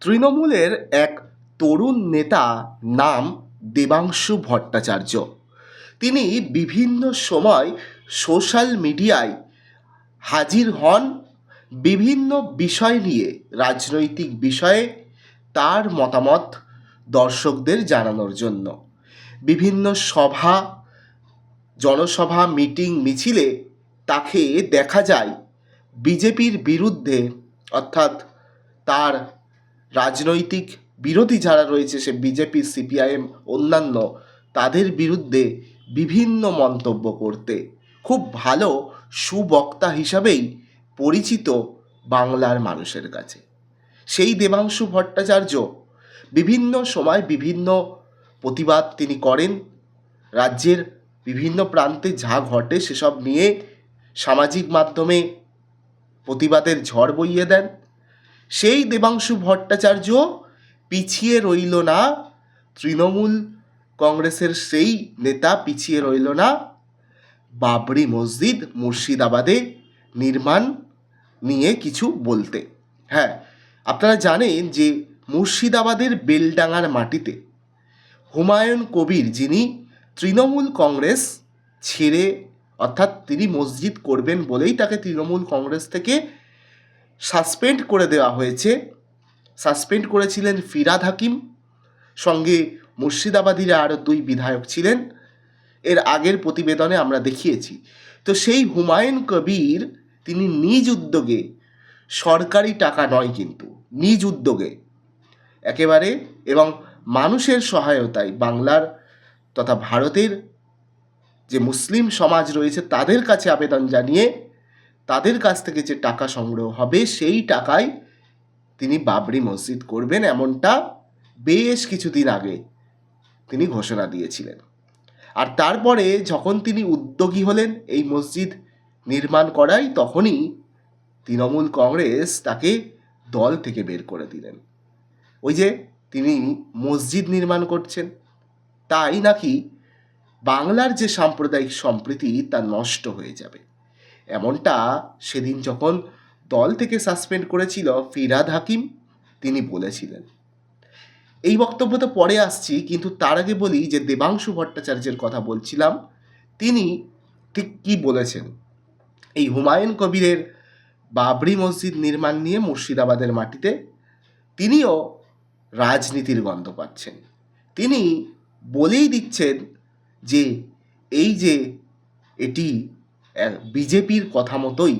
তৃণমূলের এক তরুণ নেতা নাম দেবাংশু ভট্টাচার্য। তিনি বিভিন্ন সময় সোশ্যাল মিডিয়ায় হাজির হন বিভিন্ন বিষয় নিয়ে, রাজনৈতিক বিষয়ে তার মতামত দর্শকদের জানানোর জন্য। বিভিন্ন সভা, জনসভা, মিটিং, মিছিলে তাকে দেখা যায় বিজেপির বিরুদ্ধে, অর্থাৎ তার রাজনৈতিক বিরোধী যারা রয়েছে, সে বিজেপি, সিপিআইএম, অন্যান্য, তাদের বিরুদ্ধে বিভিন্ন মন্তব্য করতে। খুব ভালো সুবক্তা হিসাবেই পরিচিত বাংলার মানুষের কাছে। সেই দেবাংশু ভট্টাচার্য বিভিন্ন সময় বিভিন্ন প্রতিবাদ তিনি করেন। রাজ্যের বিভিন্ন প্রান্তে যা ঘটে সেসব নিয়ে সামাজিক মাধ্যমে প্রতিবাদের ঝড় বইয়ে দেন। সেই দেবাংশু ভট্টাচার্য পিছিয়ে রইল না। তৃণমূল কংগ্রেসের সেই নেতা পিছিয়ে রইল না। বাবরি মসজিদ মুর্শিদাবাদে নির্মাণ নিয়ে কিছু বলতে। হ্যাঁ আপনারা জানেন যে মুর্শিদাবাদের বেলডাঙার মাটিতে হুমায়ুন কবির যিনি তৃণমূল কংগ্রেস ছেড়ে অর্থাৎ তিনি মসজিদ করবেন বলেই তাকে তৃণমূল কংগ্রেস থেকে সাসপেন্ড করে দেওয়া হয়েছে। সাসপেন্ড করেছিলেন ফিরাদ হাকিম। সঙ্গে মুর্শিদাবাদীরা আরও দুই বিধায়ক ছিলেন। এর আগের প্রতিবেদনে আমরা দেখিয়েছি। তো সেই হুমায়ুন কবির, তিনি নিজ উদ্যোগে, সরকারি টাকা নয় কিন্তু, নিজ উদ্যোগে, একেবারে এবং মানুষের সহায়তায় বাংলার তথা ভারতের যে মুসলিম সমাজ রয়েছে, তাদের কাছে আবেদন জানিয়ে তাদের কাছ থেকে যে টাকা সংগ্রহ হবে, সেই টাকায় তিনি বাবরি মসজিদ করবেন এমনটা বেশ কিছুদিন আগে তিনি ঘোষণা দিয়েছিলেন। আর তারপরে যখন তিনি উদ্যোগী হলেন এই মসজিদ নির্মাণ করাই তখনই তৃণমূল কংগ্রেস তাকে দল থেকে বের করে দিলেন। ওই যে তিনি মসজিদ নির্মাণ করছেন, তাই নাকি বাংলার যে সাম্প্রদায়িক সম্প্রীতি তা নষ্ট হয়ে যাবে। এমনটা সেদিন যখন দল থেকে সাসপেন্ড করেছিল ফিরাদ হাকিম, তিনি বলেছিলেন। এই বক্তব্য তো পরে আসছি, কিন্তু তার আগে বলি যে দেবাংশু ভট্টাচার্যের কথা বলছিলাম, তিনি ঠিক কি বলেছেন? এই হুমায়ুন কবিরের বাবরি মসজিদ নির্মাণ নিয়ে মুর্শিদাবাদের মাটিতে তিনিও রাজনীতির গন্ধ পাচ্ছেন। তিনি বলেই দিচ্ছেন যে এই যে এটি বিজেপির কথা মতোই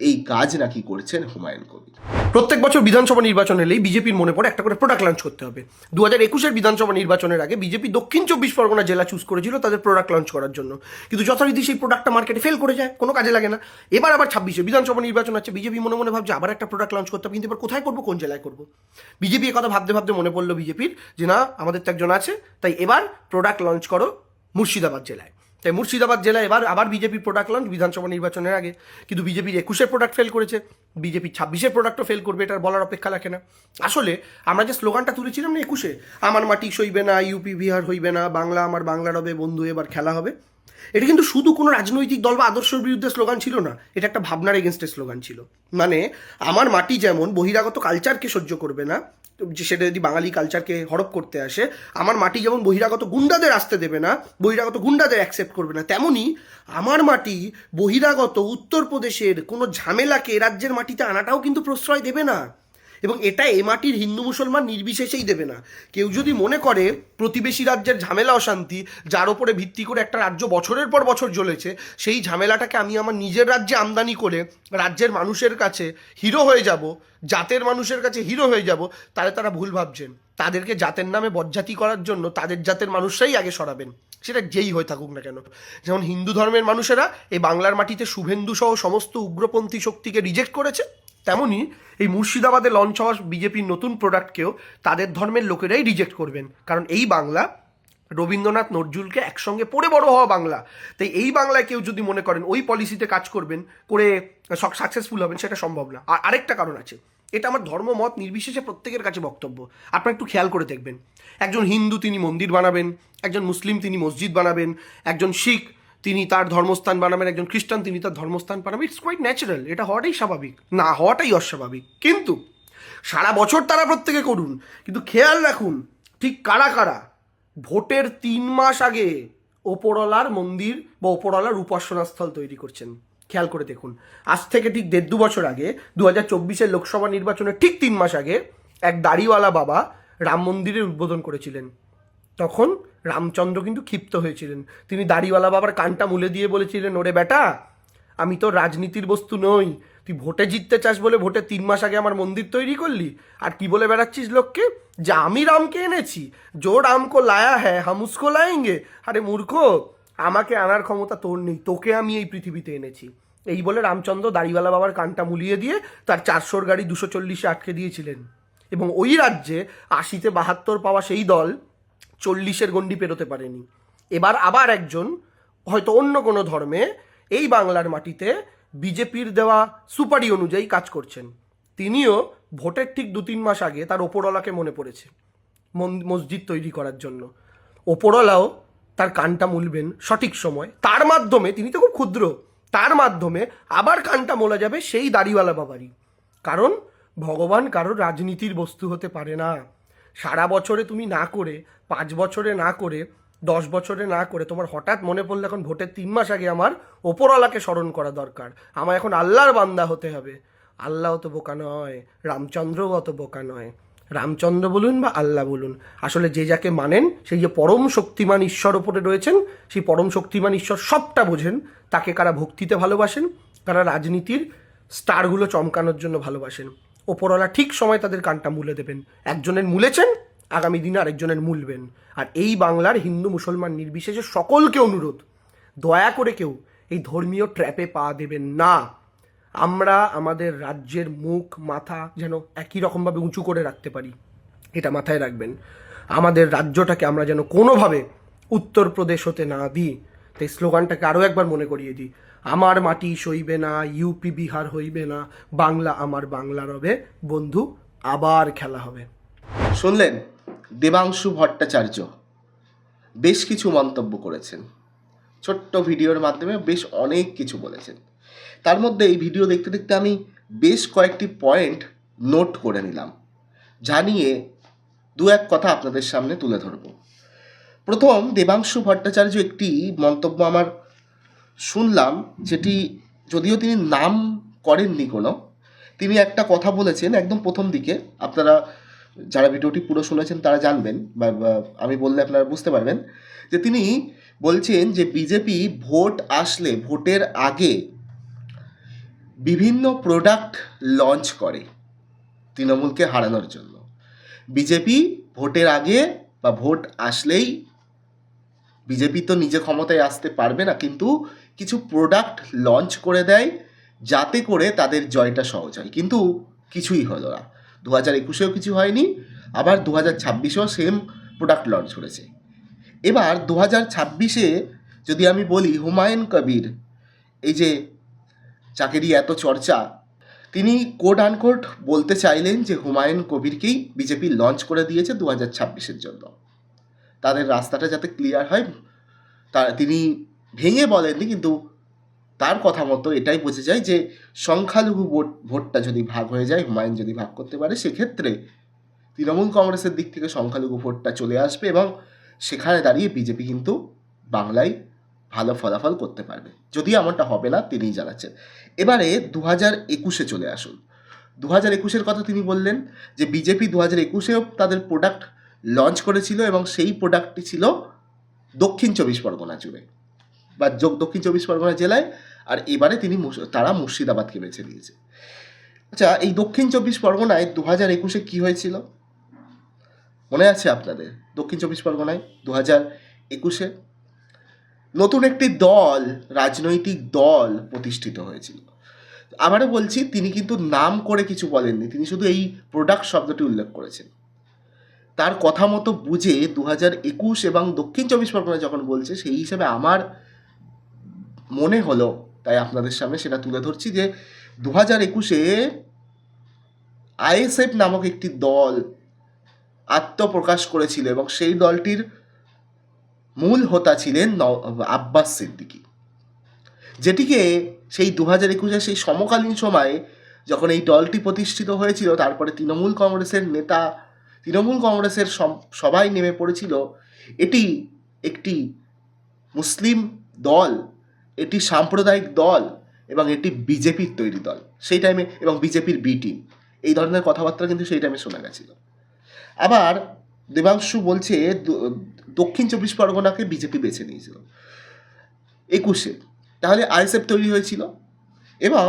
এই কাজ নাকি করছেন হুমায়ুন কবির। প্রত্যেক বছর বিধানসভা নির্বাচন এলেই বিজেপির মনে পড়ে একটা করে প্রোডাক্ট লঞ্চ করতে হবে। দু হাজার একুশের বিধানসভা নির্বাচনের আগে বিজেপি দক্ষিণ চব্বিশ পরগনা জেলা চুজ করেছিল তাদের প্রোডাক্ট লঞ্চ করার জন্য। কিন্তু যথারীতি সেই প্রোডাক্টটা মার্কেটে ফেল করে যায়, কোনো কাজে লাগে না। এবার আবার ছাব্বিশে বিধানসভা নির্বাচন আছে, বিজেপি মনে মনে ভাবছে আবার একটা প্রোডাক্ট লঞ্চ করতে হবে, কিন্তু এবার কোথায় করব, কোন জেলায় করব? বিজেপি কথা ভাবতে ভাবতে মনে পড়ল বিজেপির যে না, আমাদের তো একজন আছে, তাই এবার প্রোডাক্ট লঞ্চ করো মুর্শিদাবাদ জেলায়। তাই মুর্শিদাবাদ জেলায় এবার আবার বিজেপির প্রোডাক্ট লঞ্চ বিধানসভা নির্বাচনের আগে। কিন্তু বিজেপির একুশের প্রোডাক্ট ফেল করেছে বিজেপি ছাব্বিশের প্রোডাক্টও ফেল করবে, এটার বলার অপেক্ষা রাখে না। আসলে আমরা যে স্লোগানটা তুলেছিলাম না একুশে, আমার মাটি সইবে না, ইউপি, বিহার হইবে না, বাংলা আমার বাংলার হবে বন্ধু এবার খেলা হবে। এটা কিন্তু শুধু কোনো রাজনৈতিক দল বা আদর্শের বিরুদ্ধে স্লোগান ছিল না, এটা একটা ভাবনার এগেনস্টের স্লোগান ছিল। মানে আমার মাটি যেমন বহিরাগত কালচারকে সহ্য করবে না সেটা যদি বাঙালি কালচারকে হড়প করতে আসে, আমার মাটি যেমন বহিরাগত গুন্ডাদের আসতে দেবে না, বহিরাগত গুন্ডাদের অ্যাকসেপ্ট করবে না, তেমনি আমার মাটি বহিরাগত উত্তরপ্রদেশের কোনো ঝামেলাকে রাজ্যের মাটিতে আনাটাও কিন্তু প্রশ্রয় দেবে না। এবং এটা এ মাটির হিন্দু মুসলমান নির্বিশেষেই দেবে না। কেউ যদি মনে করে প্রতিবেশী রাজ্যের ঝামেলা অশান্তি, যার ওপরে ভিত্তি করে একটা রাজ্য বছরের পর বছর জ্বলেছে, সেই ঝামেলাটাকে আমি আমার নিজের রাজ্যে আমদানি করে রাজ্যের মানুষের কাছে হিরো হয়ে যাব, জাতের মানুষের কাছে হিরো হয়ে যাব, তাহলে তারা ভুল ভাবছেন। তাদেরকে জাতের নামে বজ্জাতি করার জন্য তাদের জাতের মানুষরাই আগে সরাবেন। সেটা যেই হয়ে থাকুক না কেন। যেমন হিন্দু ধর্মের মানুষেরা এই বাংলার মাটিতে শুভেন্দু সহ সমস্ত উগ্রপন্থী শক্তিকে রিজেক্ট করেছে তেমনই এই মুর্শিদাবাদে লঞ্চ হওয়া বিজেপির নতুন প্রোডাক্টকেও তাদের ধর্মের লোকেরাই রিজেক্ট করবেন। কারণ এই বাংলা রবীন্দ্রনাথ নজরুলকে একসঙ্গে পড়ে বড় হওয়া বাংলা। তাই এই বাংলায় কেউ যদি মনে করেন ওই পলিসিতে কাজ করবেন, করে সাকসেসফুল হবেন, সেটা সম্ভব না। আর আরেকটা কারণ আছে। এটা আমার ধর্ম, মত নির্বিশেষে প্রত্যেকের কাছে বক্তব্য। আপনারা একটু খেয়াল করে দেখবেন। একজন হিন্দু তিনি মন্দির বানাবেন, একজন মুসলিম তিনি মসজিদ বানাবেন, একজন শিখ তিনি তার ধর্মস্থান বানাবেন, একজন খ্রিস্টান, তিনি তার ধর্মস্থান বানাবেন। ইটস কোয়াইট ন্যাচারাল এটা হওয়াটাই স্বাভাবিক। না, হওয়াটাই অস্বাভাবিক। কিন্তু সারা বছর তারা প্রত্যেকে করুন, কিন্তু খেয়াল রাখুন, ঠিক কারা কারা? ভোটের তিন মাস আগে ওপরওয়ালার মন্দির বা ওপরওয়ালার উপাসনা স্থল তৈরি করছেন। খেয়াল করে দেখুন, আজ থেকে ঠিক দেড় দু বছর আগে দু হাজার চব্বিশের লোকসভা নির্বাচনের ঠিক তিন মাস আগে, এক দাড়িওয়ালা বাবা রাম মন্দিরের উদ্বোধন করেছিলেন। তখন রামচন্দ্র কিন্তু ক্ষিপ্ত হয়েছিলেন। তিনি দাড়িওয়ালা বাবার কানটা মুলে দিয়ে বলেছিলেন, ওরে বেটা, আমি তো রাজনীতির বস্তু নই। তুই ভোটে জিততে চাস বলে ভোটে তিন মাস আগে আমার মন্দির তৈরি করলি। আর কি বলে বেড়াচ্ছিস লোককে? যে আমি রামকে এনেছি। জো রামকো লায়া হ্যাঁ হাম উসকো লায়েঙ্গে। আরে মূর্খ, আমাকে আনার ক্ষমতা তোর নেই, তোকে আমি এই পৃথিবীতে এনেছি। এই বলে রামচন্দ্র দাড়িওয়ালা বাবার কানটা মুলিয়ে দিয়ে তার চারশোর গাড়ি দুশো চল্লিশে আটকে দিয়েছিলেন। এবং ওই রাজ্যে আশিতে বাহাত্তর পাওয়া সেই দল চল্লিশের গণ্ডি পেরোতে পারেনি। এবার আবার একজন, হয়তো অন্য কোনো ধর্মে, এই বাংলার মাটিতে বিজেপির দেওয়া সুপারি অনুযায়ী কাজ করছেন। তিনিও ভোটের ঠিক দু তিন মাস আগে তার ওপরওয়ালাকে মনে পড়েছে মসজিদ তৈরি করার জন্য। ওপরওয়ালাও তার কানটা মুলবেন সঠিক সময়। তার মাধ্যমে, তিনি তো খুব ক্ষুদ্র, তার মাধ্যমে আবার কানটা মোলা যাবে সেই দাড়িওয়ালা বাবারই। কারণ ভগবান কারোর রাজনীতির বস্তু হতে পারে না। সারা বছরে তুমি না করে, পাঁচ বছরে না করে, দশ বছরে না করে, তোমার হঠাৎ মনে পড়ল এখন ভোটের তিন মাস আগে আমার ওপরওয়ালাকে স্মরণ করা দরকার। আমার এখন আল্লাহর বান্দা হতে হবে। আল্লাহ অত বোকা নয় রামচন্দ্রও অত বোকা নয়। রামচন্দ্র বলুন বা আল্লাহ বলুন, আসলে যে যাকে মানেন, সেই যে পরম শক্তিমান ঈশ্বর ওপরে রয়েছেন, সেই পরম শক্তিমান ঈশ্বর সবটা বোঝেন, তাকে কারা ভক্তিতে ভালোবাসেন, কারা রাজনীতির স্টারগুলো চমকানোর জন্য ভালোবাসেন। ওপরওয়ালা ঠিক সময় তাদের কানটা মুলে দেবেন। একজনের মুলেছেন, আগামী দিনে আরেকজনের মুলবেন। আর এই বাংলার হিন্দু মুসলমান নির্বিশেষে সকলকে অনুরোধ, দয়া করে কেউ এই ধর্মীয় ট্র্যাপে পা দেবেন না। আমরা আমাদের রাজ্যের মুখ, মাথা যেন একই রকমভাবে উঁচু করে রাখতে পারি, এটা মাথায় রাখবেন। আমাদের রাজ্যটাকে আমরা যেন কোনোভাবে উত্তরপ্রদেশ হতে না দিই। তাই স্লোগানটাকে আরও একবার মনে করিয়ে দিই। আমার মাটি সইবে না ইউপি বিহার হইবে না, বাংলা আমার বাংলা রবে। বন্ধু, আবার খেলা হবে। শুনলেন দেবাংশু ভট্টাচার্য। বেশ কিছু মন্তব্য করেছেন। ছোট্ট ভিডিওর মাধ্যমে বেশ অনেক কিছু বলেছেন। তার মধ্যে এই ভিডিও দেখতে দেখতে আমি বেশ কয়েকটি পয়েন্ট নোট করে নিলাম জানিয়ে দু এক কথা আপনাদের সামনে তুলে ধরব। প্রথম, দেবাংশু ভট্টাচার্য একটি মন্তব্য আমার শুনলাম যেটি যদিও তিনি নাম করেননি কোনো, তিনি একটা কথা বলেছেন একদম প্রথম দিকে। আপনারা যারা ভিডিওটি পুরো শুনেছেন তারা জানবেন বা আমি বললে আপনারা বুঝতে পারবেন যে তিনি বলছেন যে বিজেপি ভোট আসলে ভোটের আগে বিভিন্ন প্রোডাক্ট লঞ্চ করে তৃণমূলকে হারানোর জন্য। বিজেপি ভোটের আগে বা ভোট আসলেই বিজেপি তো নিজে ক্ষমতায় আসতে পারবে না, কিন্তু কিছু প্রোডাক্ট লঞ্চ করে দেয়, যাতে করে তাদের জয়টা সহজ হয়। কিন্তু কিছুই হলো না। দু হাজার একুশেও কিছু হয়নি, আবার দু হাজার ছাব্বিশেও সেম প্রোডাক্ট লঞ্চ করেছে। এবার দু হাজার ছাব্বিশে যদি আমি বলি, হুমায়ুন কবির, এই যে চাকরি এত চর্চা, তিনি কোড আনকোড বলতে চাইলেন যে হুমায়ুন কবিরকেই বিজেপি লঞ্চ করে দিয়েছে দু হাজার ছাব্বিশের জন্য। তাদের রাস্তাটা যাতে ক্লিয়ার হয়, তা তিনি ভেঙে বলেননি, কিন্তু তার কথা মতো এটাই বোঝা যায় যে সংখ্যালঘু ভোট, ভোটটা যদি ভাগ হয়ে যায়, হুমায়ুন যদি ভাগ করতে পারে, সেক্ষেত্রে তৃণমূল কংগ্রেসের দিক থেকে সংখ্যালঘু ভোটটা চলে আসবে এবং সেখানে দাঁড়িয়ে বিজেপি কিন্তু বাংলায় ভালো ফলাফল করতে পারবে। যদি এমনটা হবে না, তিনিই জানাচ্ছেন। এবারে দু হাজার একুশে চলে আসুন। দু হাজার একুশের কথা তিনি বললেন যে বিজেপি দু হাজার একুশেও তাদের প্রোডাক্ট লঞ্চ করেছিল এবং সেই প্রোডাক্টটি ছিল দক্ষিণ চব্বিশ পরগনা জুড়ে। বা যোগ- দক্ষিণ চব্বিশ পরগনা জেলায়, আর এবারে তিনি তারা মুর্শিদাবাদকে বেছে নিয়েছে। আচ্ছা এই দক্ষিণ চব্বিশ পরগনায় দু হাজার একুশে কী হয়েছিল? মনে আছে আপনাদের? দক্ষিণ চব্বিশ পরগনায় দু হাজার একুশে নতুন একটি দল, রাজনৈতিক দল প্রতিষ্ঠিত হয়েছিল। আবারও বলছি, তিনি কিন্তু নাম করে কিছু বলেননি। তিনি শুধু এই প্রোডাক্ট শব্দটি উল্লেখ করেছেন। তার কথা মতো বুঝে দু হাজার একুশ এবং দক্ষিণ চব্বিশ পরগনা যখন বলছে, সেই হিসাবে আমার মনে হলো, তাই আপনাদের সামনে সেটা তুলে ধরছি যে দু হাজার একুশে আইএসএফ নামক একটি দল আত্মপ্রকাশ করেছিল এবং সেই দলটির মূল হোতা ছিলেন আব্বাস সিদ্দিকী। যেটিকে সেই দু হাজার একুশে সেই সমকালীন সময়ে যখন এই দলটি প্রতিষ্ঠিত হয়েছিল, তারপরে তৃণমূল কংগ্রেসের নেতা, তৃণমূল কংগ্রেসের সব- সবাই নেমে পড়েছিল, এটি একটি মুসলিম দল এটি সাম্প্রদায়িক দল এবং এটি বিজেপির তৈরি দল। সেই টাইমে এবং বিজেপির বি টিম এই ধরনের কথাবার্তা কিন্তু সেই টাইমে শোনা গেছিল। আবার দেবাংশু বলছে দক্ষিণ চব্বিশ পরগনাকে বিজেপি বেছে নিয়েছিল। একুশে। তাহলে আইএসএফ তৈরি হয়েছিল এবং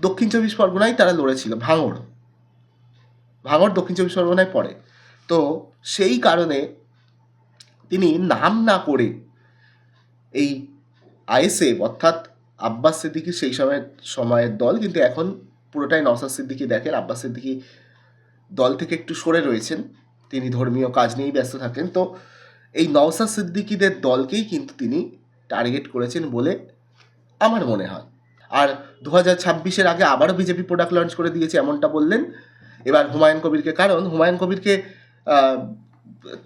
দক্ষিণ চব্বিশ পরগনায় তারা লড়েছিল, ভাঙড়। ভাঙড় দক্ষিণ চব্বিশ পরগনায় পড়ে। তো সেই কারণে তিনি নাম না করে এই আইএসএফ, অর্থাৎ আব্বাস সিদ্দিকি সেই সময়ের সময়ের দল, কিন্তু এখন পুরোটাই নওসাদ সিদ্দিকি দেখেন। আব্বাস সিদ্দিকি দল থেকে একটু সরে রয়েছেন। তিনি ধর্মীয় কাজ নিয়েই ব্যস্ত থাকেন। তো এই নওসাদ সিদ্দিকিদের দলকেই কিন্তু তিনি টার্গেট করেছেন বলে আমার মনে হয়। আর দু হাজার ছাব্বিশের আগে আবারও বিজেপি প্রোডাক্ট লঞ্চ করে দিয়েছে এমনটা বললেন। এবার হুমায়ুন কবিরকে, কারণ হুমায়ুন কবিরকে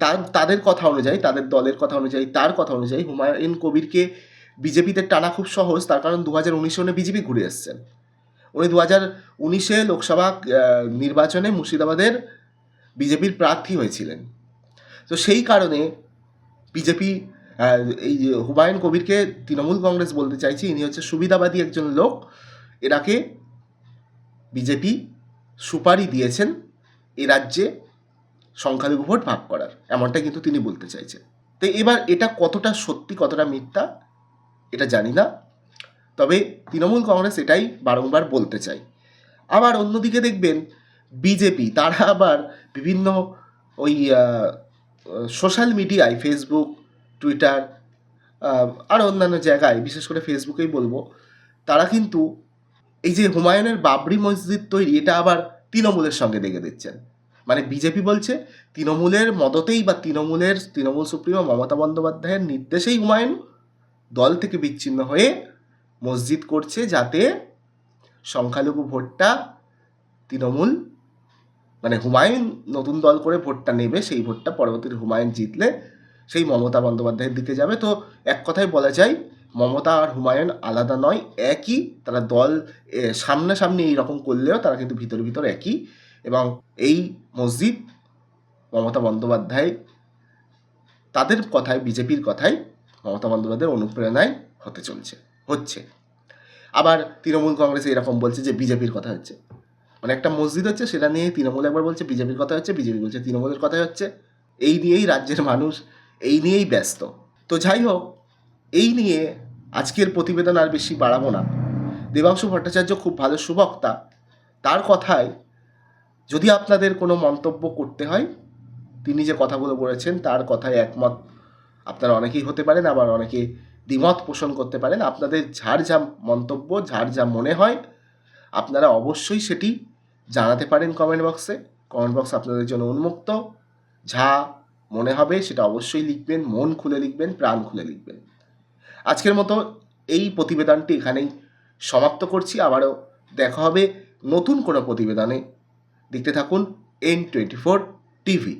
তার, তাদের কথা অনুযায়ী, তাদের দলের কথা অনুযায়ী, তার কথা অনুযায়ী হুমায়ুন কবিরকে বিজেপিতে টানা খুব সহজ, তার কারণ দু হাজার উনিশে উনি বিজেপি ঘুরে এসছেন। উনি দু হাজার উনিশে লোকসভা নির্বাচনে মুর্শিদাবাদের বিজেপির প্রার্থী হয়েছিলেন। তো সেই কারণে বিজেপি এই হুমায়ুন কবিরকে তৃণমূল কংগ্রেস বলতে চাইছি, ইনি হচ্ছে সুবিধাবাদী একজন লোক। এনাকে বিজেপি সুপারি দিয়েছেন এ রাজ্যে সংখ্যালঘু ভোট ভাগ করার এমনটা কিন্তু তিনি বলতে চাইছেন। তো এবার এটা কতটা সত্যি, কতটা মিথ্যা এটা জানি না। তবে তৃণমূল কংগ্রেস এটাই বারংবার বলতে চাই। আবার অন্যদিকে দেখবেন বিজেপি, তারা আবার বিভিন্ন ওই সোশ্যাল মিডিয়ায় ফেসবুক টুইটার আর অন্যান্য জায়গায়, বিশেষ করে ফেসবুকেই বলব, তারা কিন্তু এই যে হুমায়ুনের বাবরি মসজিদ তৈরি, এটা আবার তৃণমূলের সঙ্গে দেখে দিচ্ছেন মানে বিজেপি বলছে, তৃণমূলের মদতেই বা তৃণমূলের, তৃণমূল সুপ্রিমো মমতা বন্দ্যোপাধ্যায়ের নির্দেশেই হুমায়ুন দল থেকে বিচ্ছিন্ন হয়ে মসজিদ করছে যাতে সংখ্যালঘু ভোটটা তৃণমূল মানে হুমায়ুন নতুন দল করে ভোটটা নেবে, সেই ভোটটা পরবর্তীতে হুমায়ুন জিতলে সেই মমতা বন্দ্যোপাধ্যায়ের দিকে যাবে। তো এক কথায় বলা যায়, মমতা আর হুমায়ুন আলাদা নয়, একই। তারা দল সামনাসামনি এইরকম করলেও তারা কিন্তু ভিতর ভিতর একই। এবং এই মসজিদ মমতা বন্দ্যোপাধ্যায়, তাদের কথায়, বিজেপির কথায় মমতা বন্দ্যোপাধ্যায়ের অনুপ্রেরণায় হতে চলছে, হচ্ছে। আবার তৃণমূল কংগ্রেস এরকম বলছে যে বিজেপির কথা হচ্ছে। মানে একটা মসজিদ হচ্ছে, সেটা নিয়ে তৃণমূল একবার বলছে বিজেপির কথা হচ্ছে, বিজেপি বলছে তৃণমূলের কথা হচ্ছে। এই নিয়েই রাজ্যের মানুষ, এই নিয়েই ব্যস্ত। তো যাই হোক, এই নিয়ে আজকের প্রতিবেদন আর বেশি বাড়াবো না। দেবাংশু ভট্টাচার্য খুব ভালো সুবক্তা। তার কথায় যদি আপনাদের কোনো মন্তব্য করতে হয়, তিনি যে কথাগুলো বলেছেন, তার কথায় একমত আপনারা অনেকেই হতে পারেন, আবার অনেকে দ্বিমত পোষণ করতে পারেন। আপনাদের যার যা মন্তব্য, যার যা মনে হয়, আপনারা অবশ্যই সেটি জানাতে পারেন কমেন্ট বক্সে কমেন্ট বক্স আপনাদের জন্য উন্মুক্ত। যা মনে হবে সেটা অবশ্যই লিখবেন, মন খুলে লিখবেন, প্রাণ খুলে লিখবেন। আজকের মতো এই প্রতিবেদনটি এখানেই সমাপ্ত করছি। আবারও দেখা হবে নতুন কোনো প্রতিবেদনে। দেখতে থাকুন এন টোয়েন্টি ফোর টিভি